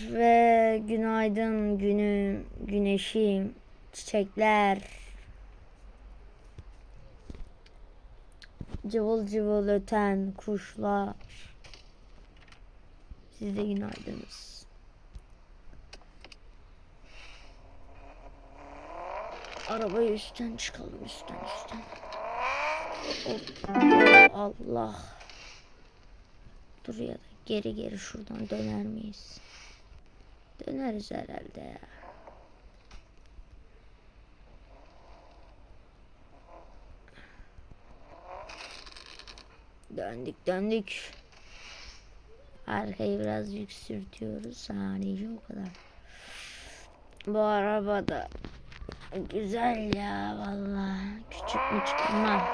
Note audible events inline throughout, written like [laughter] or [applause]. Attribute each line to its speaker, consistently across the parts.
Speaker 1: Ve günaydın günüm, güneşim, çiçekler. Cıvıl cıvıl öten kuşlar. Size günaydınız. Arabayı üstten çıkalım üstten üstten. Allah. Dur ya da geri geri şuradan döner miyiz? Döneriz herhalde ya. Döndük döndük. Arkayı birazcık sürtüyoruz. Sadece o kadar. Bu araba da güzel ya vallahi. Küçük mü çıkma.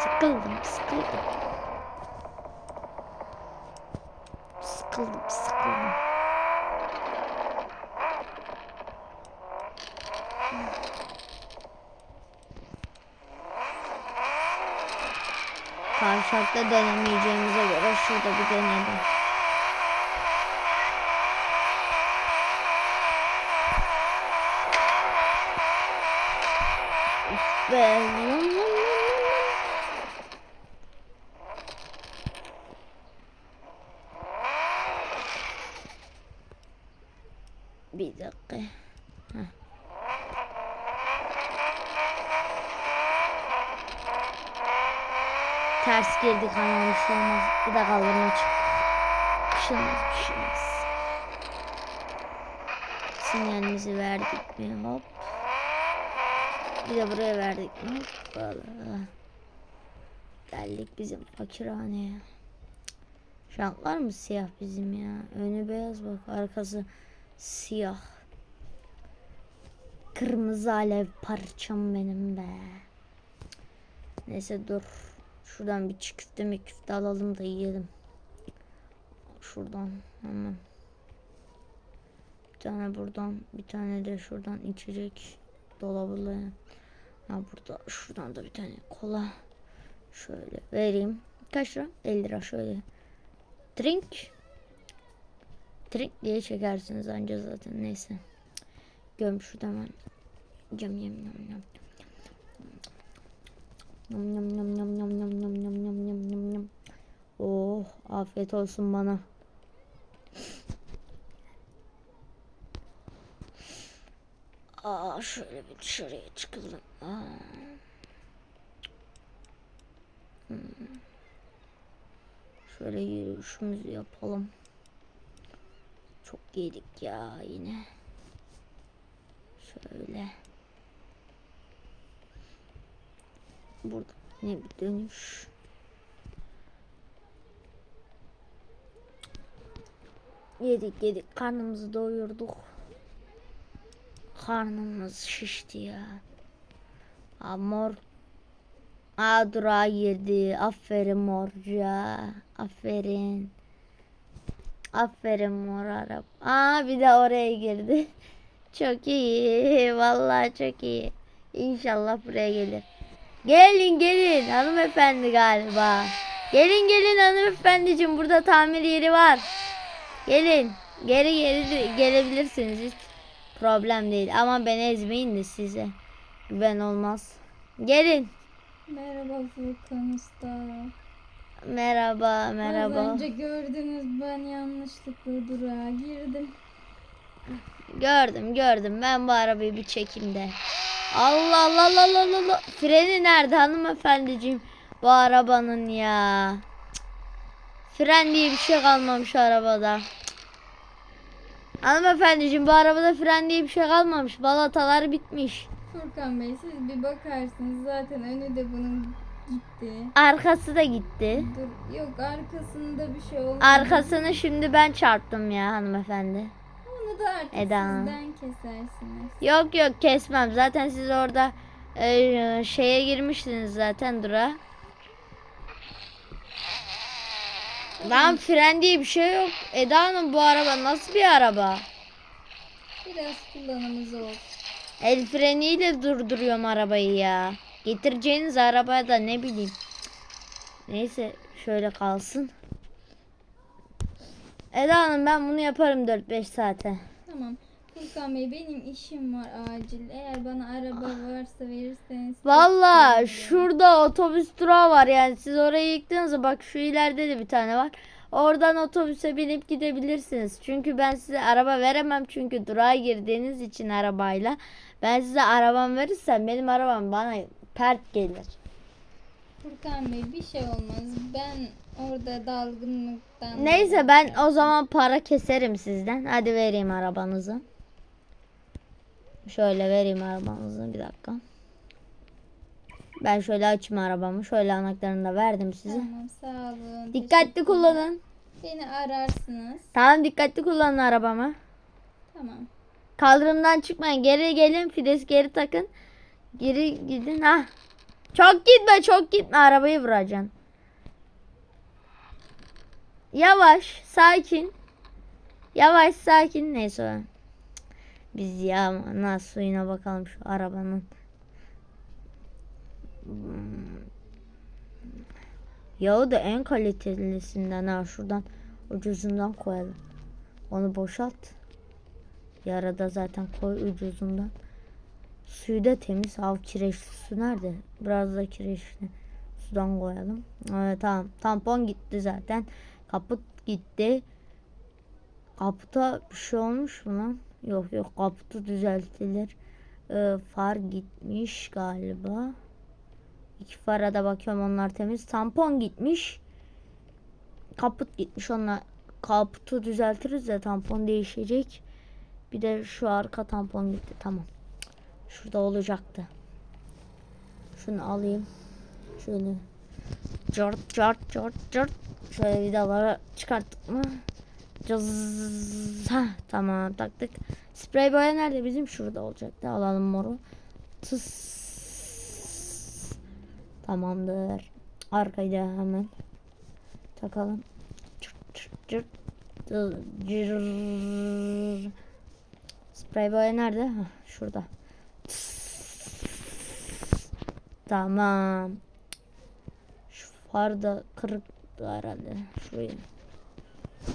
Speaker 1: Sıkıldım sıkıldım. Sıkıldım sıkıldım. Kavşakta denemeyeceğimize göre şurada bir deneyelim. Üf be. Bir dakika. Heh. Ters girdik ama bir şey olmaz. Bir de kaldırma çıktık. Bir şey olmaz, bir şey olmaz. Sinyalimizi verdik mi? Hop. Bir de buraya verdik mi? Hop. Geldik bizim fakirhaneye. Şantlar mı siyah bizim ya? Önü beyaz bak arkası siyah. Kırmızı alev parçam benim be. Neyse dur. Şuradan bir mi köfte alalım da yiyelim. Şuradan hemen. Bir tane buradan bir tane de şuradan içecek dolabı. Ha burada şuradan da bir tane kola. Şöyle vereyim. Kaç lira? 50 lira şöyle. Drink. Drink diye çekersiniz anca zaten neyse. Göm şurada hemen. Göm yem yem yem. Yum yum yum yum yum yum yum yum yum yum yum yum. Oh afiyet olsun bana. Aa şöyle bir dışarıya çıkalım. Aa. Hmm. Şöyle yürüyüşümüzü yapalım. Çok yedik ya yine. Şöyle. Burada yine bir dönüş. Yedik yedik karnımızı doyurduk. Karnımız şişti ya. Aa, mor. Aa durağa girdi. Aferin morca. Aferin. Aferin mor araba. Aa bir de oraya girdi. [laughs] Çok iyi. Vallahi çok iyi. İnşallah buraya gelir. Gelin gelin hanımefendi galiba. Gelin gelin hanımefendiciğim burada tamir yeri var. Gelin. Geri geri gelebilirsiniz hiç problem değil. Ama beni ezmeyin de size. Güven olmaz. Gelin.
Speaker 2: Merhaba Furkan Usta.
Speaker 1: Merhaba
Speaker 2: Az
Speaker 1: merhaba.
Speaker 2: önce gördünüz ben yanlışlıkla durağa girdim.
Speaker 1: Gördüm gördüm. Ben bu arabayı bir çekeyim de. Allah Allah Allah Allah Allah. Freni nerede hanımefendiciğim? Bu arabanın ya. Cık. Fren diye bir şey kalmamış arabada. Cık. Hanımefendiciğim bu arabada fren diye bir şey kalmamış. Balatalar bitmiş.
Speaker 2: Furkan Bey siz bir bakarsınız zaten önü de bunun gitti.
Speaker 1: Arkası da gitti.
Speaker 2: Dur, yok arkasında bir şey olmadı.
Speaker 1: Arkasını şimdi ben çarptım ya hanımefendi.
Speaker 2: Onu da artık
Speaker 1: Eda.
Speaker 2: sizden kesersiniz.
Speaker 1: Yok yok kesmem. Zaten siz orada e, şeye girmiştiniz zaten dura. Lan fren diye bir şey yok. Eda Hanım bu araba nasıl bir araba?
Speaker 2: Biraz kullanımı zor.
Speaker 1: El freniyle durduruyorum arabayı ya. Getireceğiniz arabaya da ne bileyim. Neyse şöyle kalsın. Eda Hanım ben bunu yaparım 4-5 saate.
Speaker 2: Tamam. Furkan Bey benim işim var acil. Eğer bana araba varsa verirseniz.
Speaker 1: Valla şurada otobüs durağı var yani siz oraya yıktığınızda bak şu ileride de bir tane var. Oradan otobüse binip gidebilirsiniz. Çünkü ben size araba veremem çünkü durağa girdiğiniz için arabayla. Ben size arabam verirsem benim arabam bana pert gelir.
Speaker 2: Furkan Bey bir şey olmaz. Ben orada dalgınlıktan.
Speaker 1: Neyse ben o zaman para keserim sizden. Hadi vereyim arabanızı. Şöyle vereyim arabanızı bir dakika. Ben şöyle açayım arabamı. Şöyle anahtarını da verdim size.
Speaker 2: Tamam sağ olun.
Speaker 1: Dikkatli kullanın.
Speaker 2: Beni ararsınız.
Speaker 1: Tamam dikkatli kullanın arabamı.
Speaker 2: Tamam.
Speaker 1: Kaldırımdan çıkmayın. Geri gelin. Fides geri takın. Geri gidin. Ha. Çok gitme çok gitme. Arabayı vuracaksın. Yavaş. Sakin. Yavaş sakin. Neyse. Biz ya nasıl suyuna bakalım şu arabanın. Yağı da en kalitelisinden ha şuradan ucuzundan koyalım. Onu boşalt. Yarada zaten koy ucuzundan. Suyu da temiz. Av kireçli su nerede? Biraz da kireçli sudan koyalım. Evet tamam. Tampon gitti zaten. Kaput gitti. Kaputa bir şey olmuş mu lan? Yok yok kaputu düzeltilir. Ee, far gitmiş galiba. İki fara da bakıyorum onlar temiz. Tampon gitmiş. Kaput gitmiş. Onlar kaputu düzeltiriz de tampon değişecek. Bir de şu arka tampon gitti. Tamam. Şurada olacaktı. Şunu alayım. Şöyle. Cart cart cart cart. Şöyle vidaları çıkarttık mı? Cız. Ha, tamam taktık. Sprey boya nerede? Bizim şurada olacaktı. Alalım moru. Tıs. Tamamdır. Arkayı da hemen takalım. Çırt çırt çırt. Cırrrr. Sprey boya nerede? Hah, şurada. Tamam. Şu far da kırıktı herhalde. Şuraya.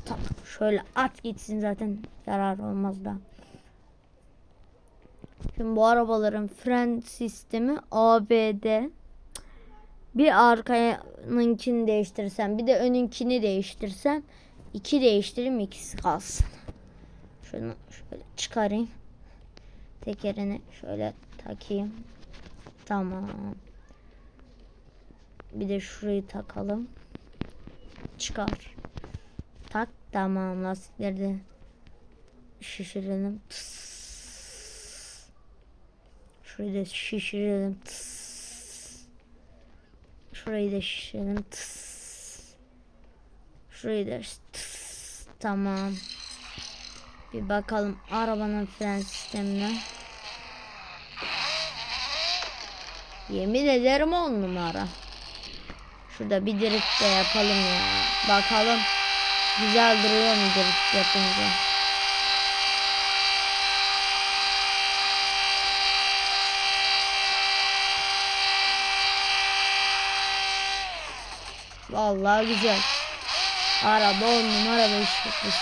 Speaker 1: Tamam. Şöyle at gitsin zaten yarar olmaz da. Şimdi bu arabaların fren sistemi ABD. Bir arkanınkini değiştirsem bir de önünkini değiştirsem iki değiştireyim ikisi kalsın. Şunu şöyle çıkarayım. Tekerini şöyle takayım. Tamam. Bir de şurayı takalım. Çıkar. Tak tamam lastikleri de şişirelim. Tıs. Şurayı da şişirelim. Tıs. Şurayı da şişirelim. Tıs. Şurayı da tıs. Tamam. Bir bakalım arabanın fren sistemine. Yemin ederim on numara. Şurada bir drift de yapalım ya. Bakalım güzel duruyor mu drift yapınca. Vallahi güzel. Araba on numara beş yapmış.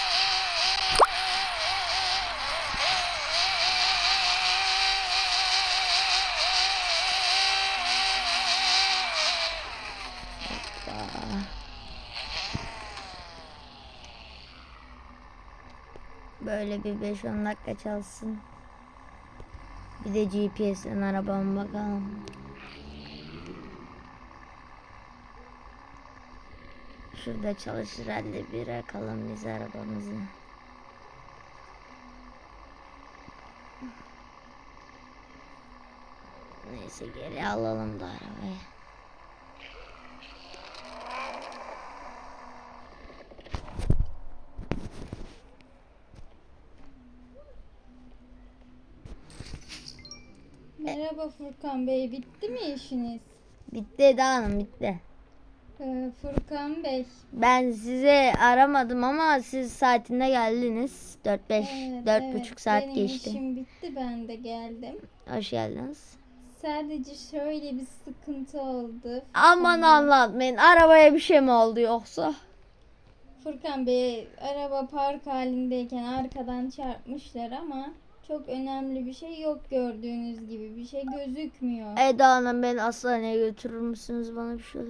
Speaker 1: Bir 5-10 dakika çalsın. Bir de GPS'den arabama bakalım. Şurada çalışır halde bir akalım biz arabamızı. Neyse geri alalım da arabayı.
Speaker 2: Merhaba Furkan Bey. Bitti mi işiniz?
Speaker 1: Bitti Eda Hanım bitti.
Speaker 2: Ee, Furkan Bey.
Speaker 1: Ben sizi aramadım ama siz saatinde geldiniz. 4-5,
Speaker 2: Evet,
Speaker 1: dört
Speaker 2: evet.
Speaker 1: buçuk saat
Speaker 2: Benim
Speaker 1: geçti.
Speaker 2: işim bitti. Ben de geldim.
Speaker 1: Hoş geldiniz.
Speaker 2: Sadece şöyle bir sıkıntı oldu.
Speaker 1: Aman
Speaker 2: Bey.
Speaker 1: anlatmayın. Arabaya bir şey mi oldu yoksa?
Speaker 2: Furkan Bey araba park halindeyken arkadan çarpmışlar ama çok önemli bir şey yok gördüğünüz gibi. Bir şey gözükmüyor.
Speaker 1: Eda Hanım beni hastaneye götürür müsünüz bana bir şey.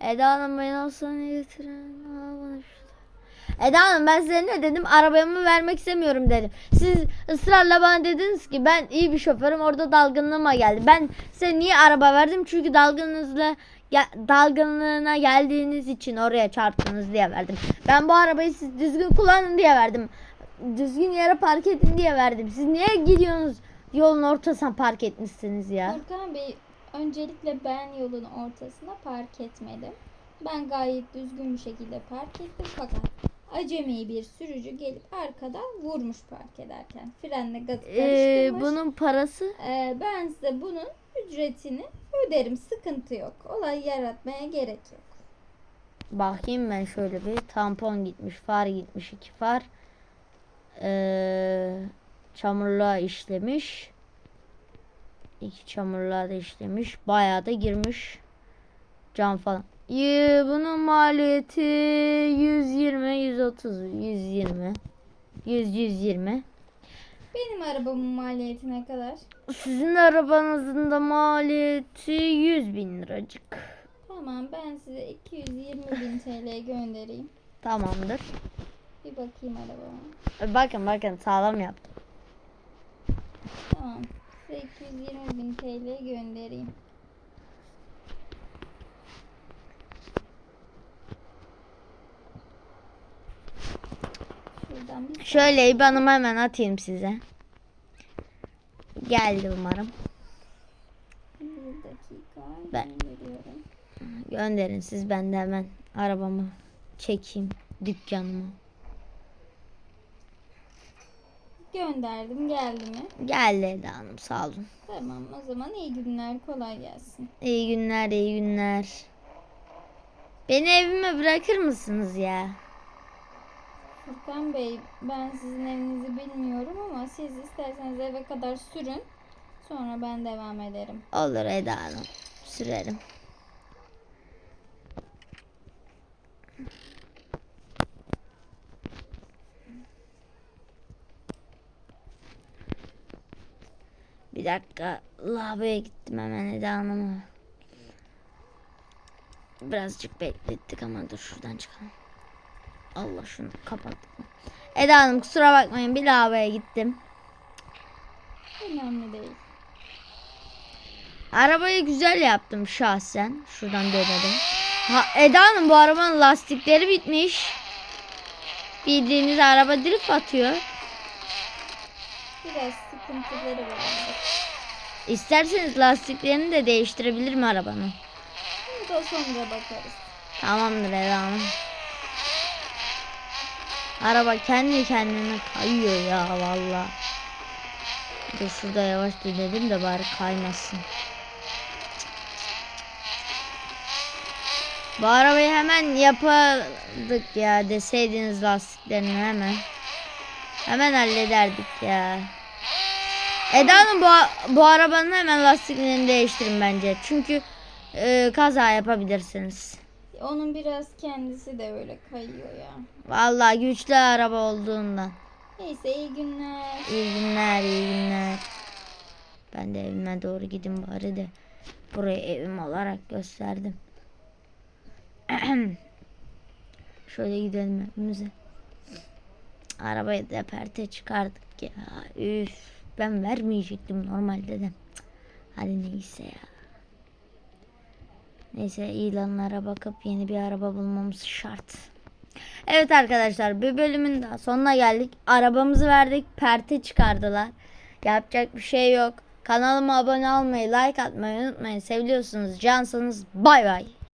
Speaker 1: Eda Hanım beni hastaneye götürün. Aa, bana bir şey. Eda Hanım ben size ne dedim? Arabamı vermek istemiyorum dedim. Siz ısrarla bana dediniz ki ben iyi bir şoförüm orada dalgınlığıma geldi. Ben size niye araba verdim? Çünkü dalgınınızla gel- dalgınlığına geldiğiniz için oraya çarptınız diye verdim. Ben bu arabayı siz düzgün kullanın diye verdim. Düzgün yere park edin diye verdim. Siz niye gidiyorsunuz yolun ortasına park etmişsiniz ya?
Speaker 2: Furkan Bey öncelikle ben yolun ortasına park etmedim. Ben gayet düzgün bir şekilde park ettim fakat acemi bir sürücü gelip arkadan vurmuş park ederken. Frenle gazı
Speaker 1: Ee,
Speaker 2: karıştırmış.
Speaker 1: bunun parası
Speaker 2: Ee, ben size bunun ücretini öderim. Sıkıntı yok. Olay yaratmaya gerek yok.
Speaker 1: bakayım ben şöyle bir tampon gitmiş, far gitmiş, iki far. Ee, çamurluğa işlemiş. İki çamurluğa da işlemiş. Bayağı da girmiş. Cam falan. Ee, bunun maliyeti 120, 130, 120. 100, 120.
Speaker 2: Benim arabamın maliyeti ne kadar?
Speaker 1: Sizin arabanızın da maliyeti 100 bin liracık.
Speaker 2: Tamam ben size 220 bin TL göndereyim.
Speaker 1: Tamamdır.
Speaker 2: Bir bakayım arabama.
Speaker 1: Bakın bakın sağlam yaptım.
Speaker 2: Tamam. Size 220 bin TL göndereyim.
Speaker 1: Şöyle IBAN'ımı hemen atayım size. Geldi umarım.
Speaker 2: bir dakika
Speaker 1: Ben-. Gönderin siz ben de hemen arabamı çekeyim dükkanıma.
Speaker 2: Gönderdim geldi mi?
Speaker 1: Geldi Eda Hanım sağ olun.
Speaker 2: Tamam o zaman iyi günler kolay gelsin.
Speaker 1: İyi günler iyi günler. Beni evime bırakır mısınız ya?
Speaker 2: Furkan Bey ben sizin evinizi bilmiyorum ama siz isterseniz eve kadar sürün. Sonra ben devam ederim.
Speaker 1: Olur Eda Hanım sürerim. Dakika lavaboya gittim hemen Eda Hanım'a. Birazcık beklettik ama dur şuradan çıkalım. Allah şunu kapattık. Eda Hanım kusura bakmayın bir lavaboya gittim.
Speaker 2: Önemli değil.
Speaker 1: Arabayı güzel yaptım şahsen. Şuradan dönelim. Ha, Eda Hanım bu arabanın lastikleri bitmiş. Bildiğiniz araba drift atıyor.
Speaker 2: Biraz sıkıntıları var.
Speaker 1: İsterseniz lastiklerini de değiştirebilirim arabanın.
Speaker 2: Bunu da sonra bakarız.
Speaker 1: Tamamdır Eda Hanım. Araba kendi kendine kayıyor ya valla. Dur şurada yavaş dönelim de bari kaymasın. Bu arabayı hemen yapardık ya deseydiniz lastiklerini hemen. Hemen hallederdik ya. Eda Hanım bu, bu arabanın hemen lastiklerini değiştirin bence. Çünkü e, kaza yapabilirsiniz.
Speaker 2: Onun biraz kendisi de öyle kayıyor ya.
Speaker 1: Vallahi güçlü araba olduğundan.
Speaker 2: Neyse iyi günler.
Speaker 1: İyi günler, iyi günler. Ben de evime doğru gideyim bari de. Burayı evim olarak gösterdim. [clears throat] Şöyle gidelim evimize. Arabayı da perte çıkardık ya. Üf, ben vermeyecektim normalde de. Hadi neyse ya. Neyse ilanlara bakıp yeni bir araba bulmamız şart. Evet arkadaşlar bir bölümün daha sonuna geldik. Arabamızı verdik perte çıkardılar. Yapacak bir şey yok. Kanalıma abone olmayı, like atmayı unutmayın. Seviyorsunuz, cansınız. Bay bay.